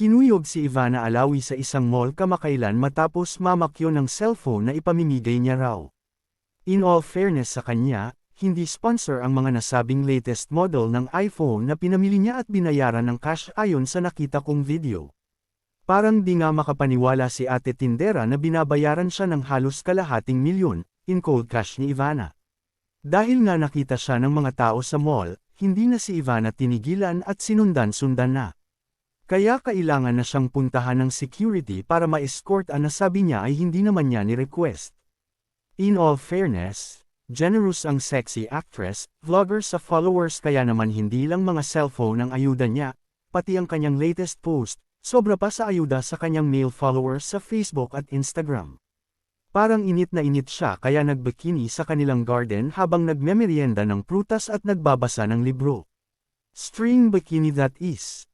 Kinuyog si Ivana Alawi sa isang mall kamakailan matapos mamakyo ng cellphone na ipamimigay niya raw. In all fairness sa kanya, hindi sponsor ang mga nasabing latest model ng iPhone na pinamili niya at binayaran ng cash ayon sa nakita kong video. Parang di nga makapaniwala si ate Tindera na binabayaran siya ng halos kalahating milyon, in cold cash ni Ivana. Dahil nga nakita siya ng mga tao sa mall, hindi na si Ivana tinigilan at sinundan-sundan na. Kaya kailangan na siyang puntahan ng security para ma-escort ang nasabi niya ay hindi naman niya ni-request. In all fairness, generous ang sexy actress, vlogger sa followers kaya naman hindi lang mga cellphone ang ayuda niya, pati ang kanyang latest post, sobra pa sa ayuda sa kanyang male followers sa Facebook at Instagram. Parang init na init siya kaya nagbikini sa kanilang garden habang nagmemerienda ng prutas at nagbabasa ng libro. String bikini that is.